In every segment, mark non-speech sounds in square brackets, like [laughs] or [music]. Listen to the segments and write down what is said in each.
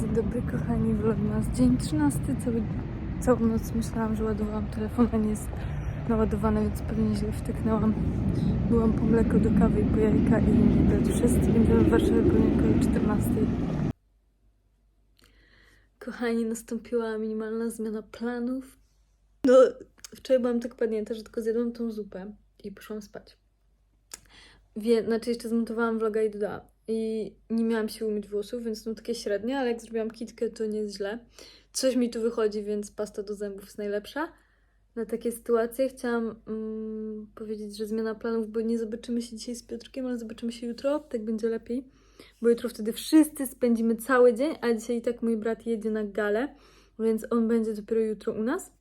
Dzień dobry kochani, vlogmas. Dzień 13, cały, całą noc myślałam, że ładowałam telefon, a nie jest naładowany, więc pewnie źle wtyknęłam. Byłam po mleko do kawy i po jajka i nie wszyscy będziemy w Warszawie około 14. Kochani, nastąpiła minimalna zmiana planów. No, wczoraj byłam tak padnięta, że tylko zjadłam tą zupę i poszłam spać. Wie, znaczy jeszcze zmontowałam vloga i dodałam. I nie miałam siły umyć włosów, więc są takie średnie, ale jak zrobiłam kitkę, to nie jest źle. Coś mi tu wychodzi, więc pasta do zębów jest najlepsza. Na takie sytuacje chciałam mm, powiedzieć, że zmiana planów, bo nie zobaczymy się dzisiaj z Piotrkiem, ale zobaczymy się jutro, tak będzie lepiej. Bo jutro wtedy wszyscy spędzimy cały dzień, a dzisiaj i tak mój brat jedzie na galę, więc on będzie dopiero jutro u nas.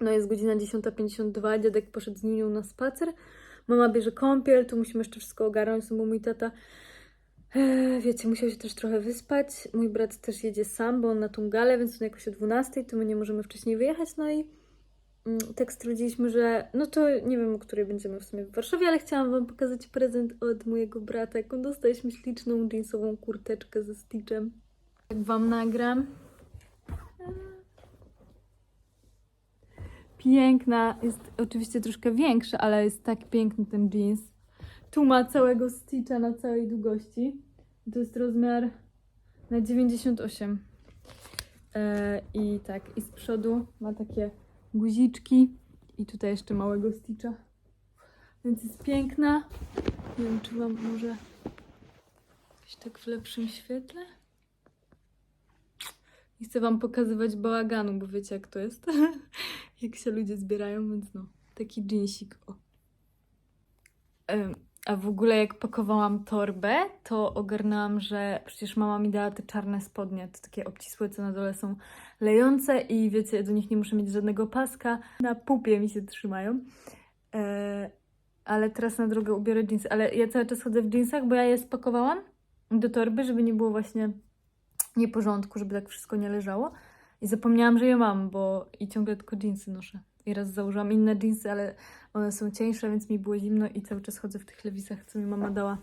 No jest godzina 10.52, dziadek poszedł z Ninią na spacer. Mama bierze kąpiel, tu musimy jeszcze wszystko ogarnąć, no bo mój tata, wiecie, musiał się też trochę wyspać. Mój brat też jedzie sam, bo on na tą galę, więc on jakoś o 12, to my nie możemy wcześniej wyjechać, no i mm, tak stwierdziliśmy, że no to nie wiem, o której będziemy w sumie w Warszawie, ale chciałam Wam pokazać prezent od mojego brata, jaką dostaliśmy śliczną jeansową kurteczkę ze Stitchem. Jak Wam nagram. Piękna, jest oczywiście troszkę większa, ale jest tak piękny ten jeans. Tu ma całego Stitcha na całej długości. To jest rozmiar na 98. E, I tak, i z przodu ma takie guziczki i tutaj jeszcze małego Stitcha. Więc jest piękna. Nie wiem, czy wam może jakoś tak w lepszym świetle. Nie chcę wam pokazywać bałaganu, bo wiecie jak to jest. [laughs] jak się ludzie zbierają, więc no, taki jeansik. O. A w ogóle jak pakowałam torbę, to ogarnęłam, że przecież mama mi dała te czarne spodnie, to takie obcisłe, co na dole są lejące i wiecie, do nich nie muszę mieć żadnego paska. Na pupie mi się trzymają. E, ale teraz na drogę ubiorę jeansy. Ale ja cały czas chodzę w jeansach, bo ja je spakowałam do torby, żeby nie było właśnie nieporządku, żeby tak wszystko nie leżało. I zapomniałam, że je mam, bo i ciągle tylko jeansy noszę. I raz założyłam inne jeansy, ale one są cieńsze, więc mi było zimno i cały czas chodzę w tych lewisach, co mi mama dała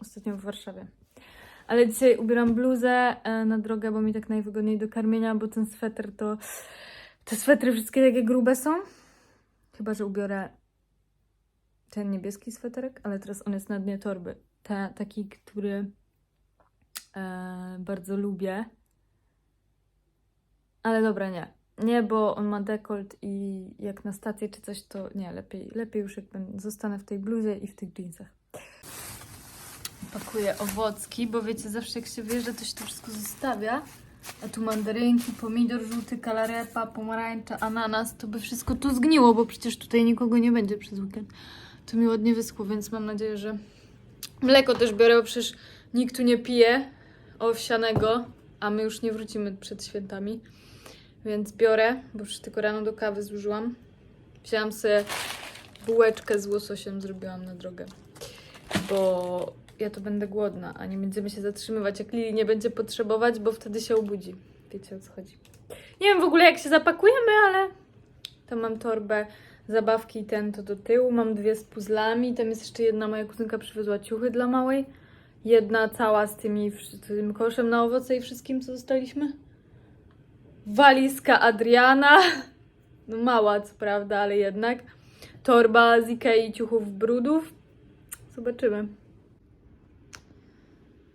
ostatnio w Warszawie. Ale dzisiaj ubieram bluzę e, na drogę, bo mi tak najwygodniej do karmienia, bo ten sweter to... Te swetry wszystkie takie grube są. Chyba, że ubiorę ten niebieski sweterek, ale teraz on jest na dnie torby. Te, taki, który e, bardzo lubię. Ale dobra, nie. Nie, bo on ma dekolt i jak na stację czy coś, to nie, lepiej, lepiej już jak będę, zostanę w tej bluzie i w tych jeansach. Pakuję owocki, bo wiecie, zawsze jak się wyjeżdża, to się to wszystko zostawia. A tu mandarynki, pomidor żółty, kalarepa, pomarańcza, ananas, to by wszystko tu zgniło, bo przecież tutaj nikogo nie będzie przez weekend. To mi ładnie wyschło, więc mam nadzieję, że mleko też biorę, bo przecież nikt tu nie pije owsianego, a my już nie wrócimy przed świętami. Więc biorę, bo już tylko rano do kawy zużyłam. Wzięłam sobie bułeczkę z łososiem, zrobiłam na drogę. Bo ja to będę głodna, a nie będziemy się zatrzymywać, jak Lili nie będzie potrzebować, bo wtedy się obudzi. Wiecie o co chodzi. Nie wiem w ogóle jak się zapakujemy, ale tam mam torbę, zabawki i ten to do tyłu. Mam dwie z puzzlami. Tam jest jeszcze jedna moja kuzynka przywiozła ciuchy dla małej. Jedna cała z tymi, z tym koszem na owoce i wszystkim, co dostaliśmy walizka Adriana, [laughs] no mała co prawda, ale jednak, torba z Ikei ciuchów brudów, zobaczymy.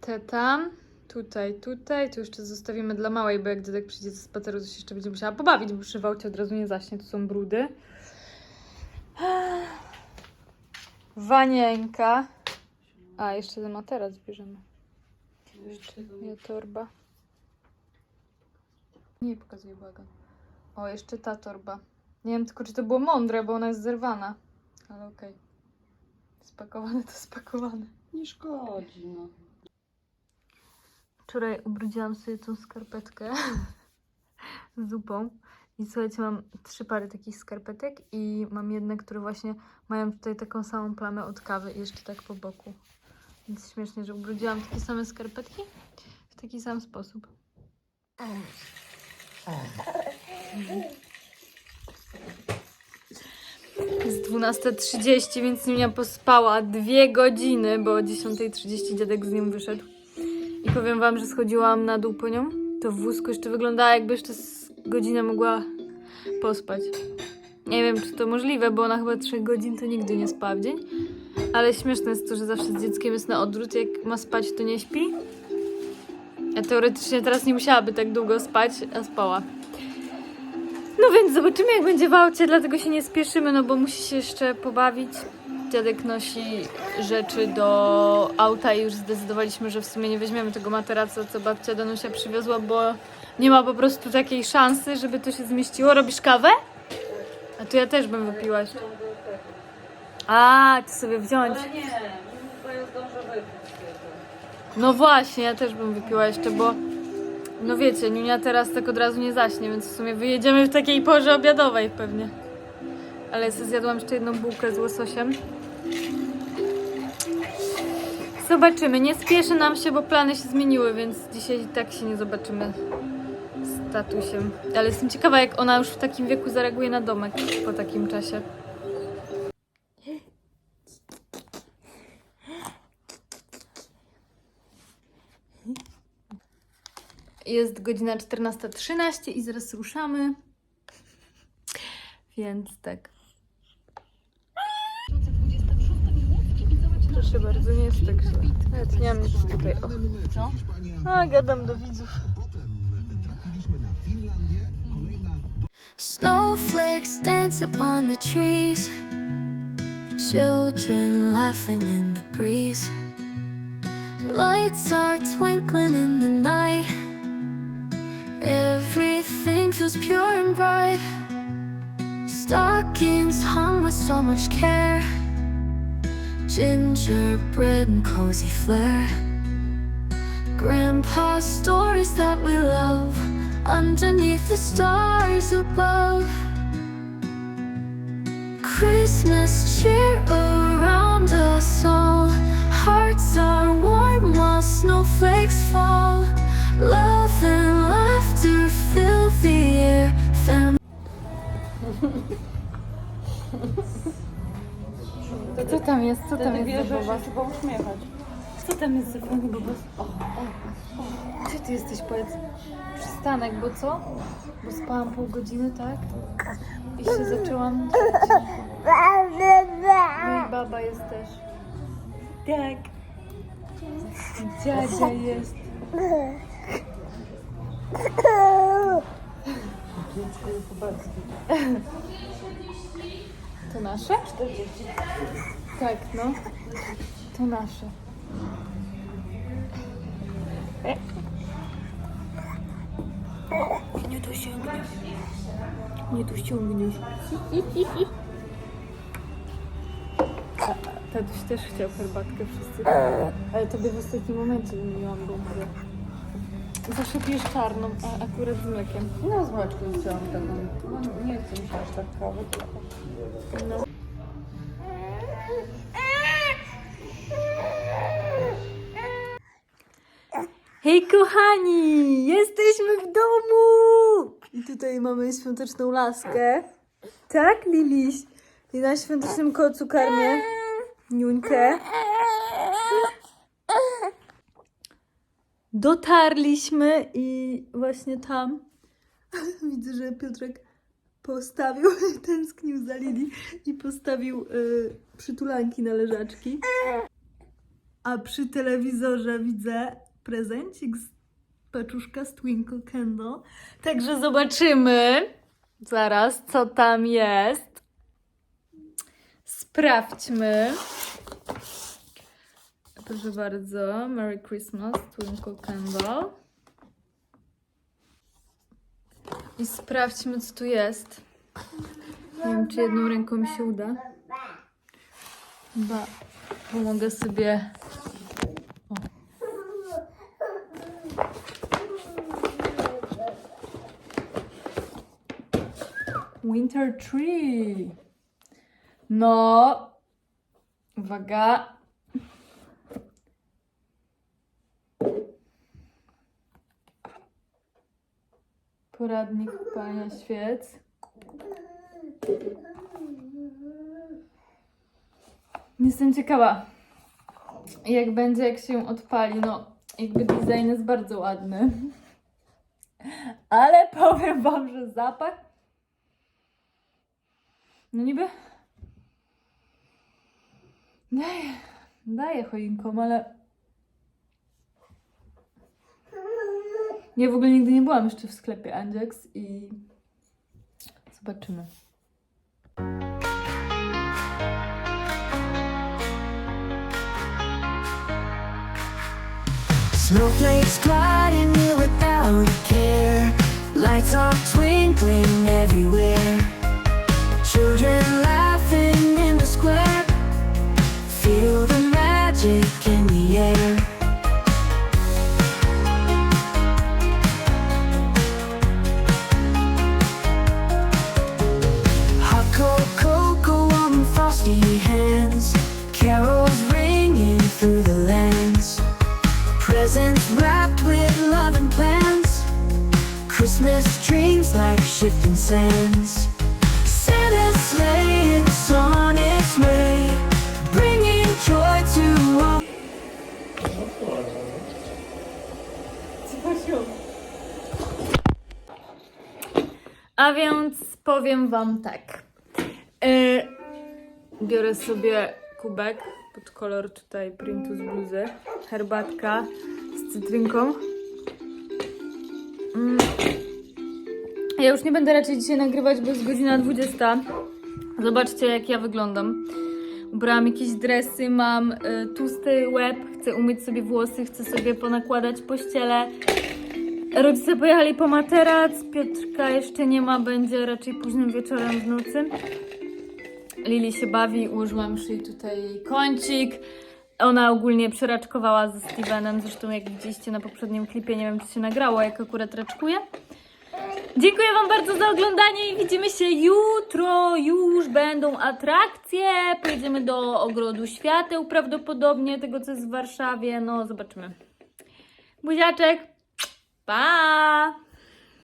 Te tam, tutaj, tutaj, tu jeszcze zostawimy dla małej, bo jak dziadek przyjdzie ze spaceru, to się jeszcze będzie musiała pobawić, bo przy Wałcie od razu nie zaśnie, tu są brudy. [sighs] Wanienka. A, jeszcze ten materac bierzemy. Jeszcze nie torba. Nie pokazuję błagam. O, jeszcze ta torba. Nie wiem tylko, czy to było mądre, bo ona jest zerwana. Ale okej. Spakowane to spakowane. Nie szkodzi, no. Wczoraj ubrudziłam sobie tą skarpetkę [laughs] z zupą. I słuchajcie, mam trzy pary takich skarpetek i mam jedne, które właśnie mają tutaj taką samą plamę od kawy i jeszcze tak po boku. Więc śmiesznie, że ubrudziłam takie same skarpetki w taki sam sposób. Jest 12.30, więc Ninia pospała dwie godziny, bo o 10.30 dziadek z nią wyszedł. I powiem wam, że schodziłam na dół po nią to w wózku jeszcze wyglądała jakby jeszcze z godzinę mogła pospać. Nie wiem, czy to możliwe, bo ona chyba 3 godzin to nigdy nie spała w dzień. Ale śmieszne jest to, że zawsze z dzieckiem jest na odwrót. Jak ma spać, to nie śpi. A teoretycznie teraz nie musiałaby tak długo spać, a spała. No więc zobaczymy, jak będzie w aucie, dlatego się nie spieszymy, no bo musi się jeszcze pobawić. Dziadek nosi rzeczy do auta i już zdecydowaliśmy, że w sumie nie weźmiemy tego materaca, co babcia Danusia przywiozła, bo nie ma po prostu takiej szansy, żeby to się zmieściło. Robisz kawę? A tu ja też bym wypiła jeszcze. A, ty sobie wziąć. Ale nie, bo ja zdążę wypić No właśnie, ja też bym wypiła jeszcze, bo no wiecie, Niunia teraz tak od razu nie zaśnie, więc w sumie wyjedziemy w takiej porze obiadowej pewnie. Ale ja zjadłam jeszcze jedną bułkę z łososiem. Zobaczymy, nie spieszy nam się, bo plany się zmieniły, więc dzisiaj tak się nie zobaczymy z tatusiem. Ale jestem ciekawa, jak ona już w takim wieku zareaguje na domek po takim czasie. Jest godzina 14.13 i zaraz ruszamy. Więc tak. Proszę bardzo, nie jest tak źle. Nawet nie mam nic tutaj. O. Co? A, gadam do widzów. Snowflakes dance upon the trees, children laughing in the breeze. Lights are twinkling in the night, everything feels pure and bright. Stockings hung with so much care, gingerbread and cozy flair. Grandpa's stories that we love underneath the stars above. Christmas cheer around us all. Hearts are warm while snowflakes fall. Love and laughter Co tam jest? Co tam Wtedy jest za że się trzeba uśmiechać. Co tam jest za fajny bobas? O, o, o. Gdzie ty jesteś, powiedz? Przystanek, bo co? Bo spałam pół godziny, tak? I się zaczęłam... No i baba jest też. Tak. Dziadzia jest. To nasze? 40. Tak, no. To nasze. Nie dosięgniesz. Nie dosięgniesz. A, Tatuś też chciał herbatkę wszyscy. Ale tobie w ostatnim momencie wymieniłam bombę. Zawsze pijesz czarną, a akurat z mlekiem. No z maczką chciałam taką. No, nie chcę mi się aż tak kawy. No. Hej kochani! Jesteśmy w domu! I tutaj mamy świąteczną laskę. Tak, Liliś? I na świątecznym kocu karmię Niuńkę. Dotarliśmy i właśnie tam [laughs] widzę, że Piotrek postawił, [laughs] tęsknił za Lili i postawił y, przytulanki na leżaczki. A przy telewizorze widzę prezencik z paczuszka z Twinkle Candle. Także zobaczymy zaraz, co tam jest. Sprawdźmy. Proszę bardzo, Merry Christmas, Twinkle Candle. I sprawdźmy, co tu jest. Nie wiem, czy jedną ręką mi się uda. Chyba pomogę sobie. O. Winter tree. No. Uwaga. Poradnik palenia świec. Jestem ciekawa, jak będzie, jak się odpali. No, jakby design jest bardzo ładny. Ale powiem Wam, że zapach. No niby. Daje, daje choinkom, ale. Ja w ogóle nigdy nie byłam jeszcze w sklepie Anjax i zobaczymy. Snowflakes gliding without a care. Lights are twinkling everywhere. A więc powiem Wam tak. Yy, biorę sobie kubek pod kolor tutaj printu z bluzy. Herbatka z cytrynką. Mm. Ja już nie będę raczej dzisiaj nagrywać, bo jest godzina 20. Zobaczcie, jak ja wyglądam. Ubrałam jakieś dresy, mam y, tłusty łeb, chcę umyć sobie włosy, chcę sobie ponakładać pościele. Rodzice pojechali po materac, Piotrka jeszcze nie ma, będzie raczej późnym wieczorem w nocy. Lili się bawi, ułożyłam już jej tutaj kącik. Ona ogólnie przeraczkowała ze Stevenem, zresztą jak widzieliście na poprzednim klipie, nie wiem czy się nagrało, jak akurat raczkuje. Dziękuję Wam bardzo za oglądanie i widzimy się jutro. Już będą atrakcje. Pojedziemy do Ogrodu Świateł prawdopodobnie, tego co jest w Warszawie. No, zobaczymy. Buziaczek! Pa!